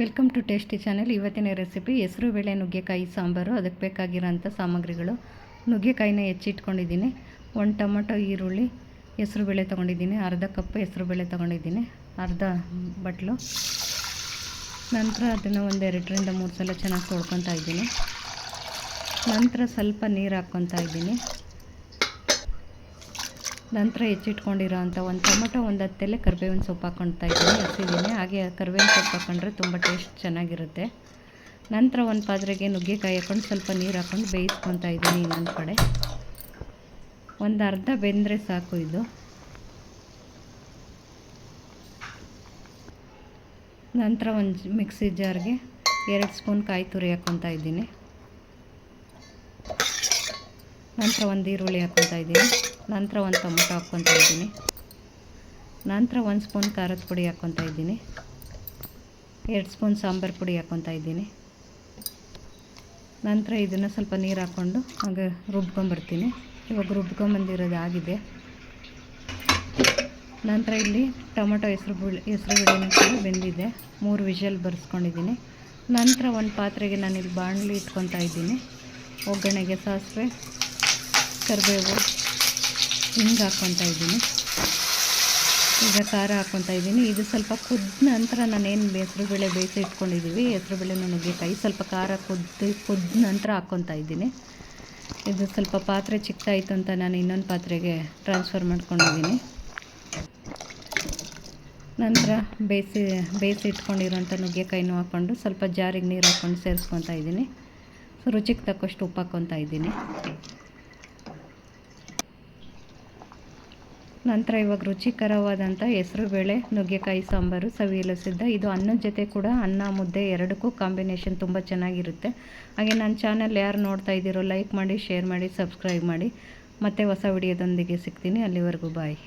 Welcome to tasty channel. ಇವತ್ತಿನ recipe ಹೆಸರು, ಬೇಳೆ, ನುಗ್ಗೆಕಾಯಿ, ಸಾಂಬಾರು. ಅದಕ್ಕೆ ಬೇಕಾಗಿರೋಂಥ ಸಾಮಗ್ರಿಗಳು. ನುಗ್ಗೆಕಾಯಿನ ಹೆಚ್ಚಿಟ್ಕೊಂಡಿದ್ದೀನಿ. ಒಂದು ಟೊಮೊಟೊ, ಈರುಳ್ಳಿ, ಹೆಸರು, ಬೇಳೆ ತೊಗೊಂಡಿದ್ದೀನಿ. ಅರ್ಧ ಕಪ್ ಹೆಸರು, ಬೇಳೆ ತೊಗೊಂಡಿದ್ದೀನಿ. ಅರ್ಧ ಬಟ್ಲು. ನಂತರ ಅದನ್ನು ಒಂದು ಎರಡರಿಂದ ಮೂರು ಸಲ ಚೆನ್ನಾಗಿ ತೊಳ್ಕೊತಾ ಇದ್ದೀನಿ. ನಂತರ ಸ್ವಲ್ಪ ನೀರು ಹಾಕ್ಕೊತಾ ಇದ್ದೀನಿ. ನಂತರ ಹೆಚ್ಚಿಟ್ಕೊಂಡಿರೋ ಅಂಥ ಒಂದು ಟೊಮೊಟೊ, ಒಂದು ಹತ್ತೆಲೆ ಕರಿಬೇವಿನ ಸೊಪ್ಪು ಹಾಕ್ಕೊಳ್ತಾ ಇದ್ದೀನಿ ಹಸಿದ್ದೀನಿ ಹಾಗೆ ಕರಿಬೇವಿನ ಸೊಪ್ಪು ಹಾಕ್ಕೊಂಡ್ರೆ ತುಂಬ ಟೇಸ್ಟ್ ಚೆನ್ನಾಗಿರುತ್ತೆ. ನಂತರ ಒಂದು ಪಾತ್ರೆಗೆ ನುಗ್ಗೆಕಾಯಿ ಹಾಕ್ಕೊಂಡು ಸ್ವಲ್ಪ ನೀರು ಹಾಕ್ಕೊಂಡು ಬೇಯಿಸ್ಕೊತಾ ಇದ್ದೀನಿ ಇನ್ನೊಂದು ಕಡೆ. ಒಂದು ಅರ್ಧ ಬೆಂದರೆ ಸಾಕು ಇದು. ನಂತರ ಒಂದು ಮಿಕ್ಸಿ ಜಾರ್ಗೆ ಎರಡು ಸ್ಪೂನ್ ಕಾಯಿ ತುರಿ ಹಾಕ್ಕೊತಾ ಇದ್ದೀನಿ. ನಂತರ ಒಂದು ಈರುಳ್ಳಿ ಹಾಕ್ಕೊತಾ ಇದ್ದೀನಿ. ನಂತರ ಒಂದು ಟೊಮೊಟೊ ಹಾಕ್ಕೊತಾ ಇದ್ದೀನಿ. ನಂತರ ಒಂದು ಸ್ಪೂನ್ ಖಾರದ ಪುಡಿ ಹಾಕ್ಕೊತಾ ಇದ್ದೀನಿ. ಎರಡು ಸ್ಪೂನ್ ಸಾಂಬಾರು ಪುಡಿ ಹಾಕ್ಕೊತಾ ಇದ್ದೀನಿ. ನಂತರ ಇದನ್ನು ಸ್ವಲ್ಪ ನೀರು ಹಾಕ್ಕೊಂಡು ಹಾಗೆ ರುಬ್ಕೊಂಬರ್ತೀನಿ ಇವಾಗ ರುಬ್ಕೊಂಬಂದಿರೋದು ಆಗಿದೆ. ನಂತರ ಇಲ್ಲಿ ಟೊಮೊಟೊ ಹೆಸರು ಬಿಳಿ, ಹೆಸರು ಕೂಡ ಬೆಂದಿದೆ. ಮೂರು ವಿಷಲ್ ಬರ್ಸ್ಕೊಂಡಿದ್ದೀನಿ. ನಂತರ ಒಂದು ಪಾತ್ರೆಗೆ ನಾನಿಲ್ಲಿ ಬಾಣಲಿ ಇಟ್ಕೊತಾ ಇದ್ದೀನಿ. ಒಗ್ಗರಣೆಗೆ ಸಾಸಿವೆ ಕರಿಬೇವು ಹಿಂಗೆ ಹಾಕ್ಕೊತಾ ಇದ್ದೀನಿ. ಈಗ ಖಾರ ಹಾಕ್ಕೊತಾ ಇದ್ದೀನಿ. ಇದು ಸ್ವಲ್ಪ ಕುದ್ದ ನಂತರ ನಾನೇನು ಹೆಸ್ರು ಬೇಳೆ ಬೇಯಿಸಿ ಇಟ್ಕೊಂಡಿದ್ದೀವಿ ಹೆಸ್ರು ಬೇಳೆ ನುಗ್ಗೆಕಾಯಿ ಸ್ವಲ್ಪ ಖಾರ ಕುದ್ದು, ಕುದ್ದ ನಂತರ ಹಾಕ್ಕೊತಾ ಇದ್ದೀನಿ. ಇದು ಸ್ವಲ್ಪ ಪಾತ್ರೆ ಚಿಕ್ಕದಾಯಿತು ಅಂತ ನಾನು ಇನ್ನೊಂದು ಪಾತ್ರೆಗೆ ಟ್ರಾನ್ಸ್ಫರ್ ಮಾಡ್ಕೊಂಡಿದ್ದೀನಿ ನಂತರ ಬೇಯಿಸಿ ಬೇಯಿಸಿ ಇಟ್ಕೊಂಡಿರೋಂಥ ನುಗ್ಗೆಕಾಯಿನೂ ಹಾಕ್ಕೊಂಡು ಸ್ವಲ್ಪ ಜಾರಿಗೆ ನೀರು ಹಾಕ್ಕೊಂಡು ಸೇರಿಸ್ಕೊತಾ ಇದ್ದೀನಿ. ಸೊ ರುಚಿಗೆ ತಕ್ಕಷ್ಟು ಉಪ್ಪು ಹಾಕ್ಕೊತಾ ಇದ್ದೀನಿ. ನಂತರ ಇವಾಗ ರುಚಿಕರವಾದಂಥ ಹೆಸರುಬೇಳೆ ನುಗ್ಗೆಕಾಯಿ, ಸಾಂಬಾರು, ಸವಿಯಲು ಸಿದ್ಧ. ಇದು ಅನ್ನದ ಜೊತೆ ಕೂಡ ಅನ್ನ, ಮುದ್ದೆ ಎರಡಕ್ಕೂ ಕಾಂಬಿನೇಷನ್ ತುಂಬ ಚೆನ್ನಾಗಿರುತ್ತೆ. ಹಾಗೆ ನನ್ನ ಚಾನಲ್ ಯಾರು ನೋಡ್ತಾ ಇದ್ದೀರೋ ಲೈಕ್ ಮಾಡಿ ಶೇರ್ ಮಾಡಿ ಸಬ್ಸ್ಕ್ರೈಬ್ ಮಾಡಿ. ಮತ್ತೆ ಹೊಸ ವಿಡಿಯೋದೊಂದಿಗೆ ಸಿಗ್ತೀನಿ. ಅಲ್ಲಿವರೆಗೂ ಬಾಯ್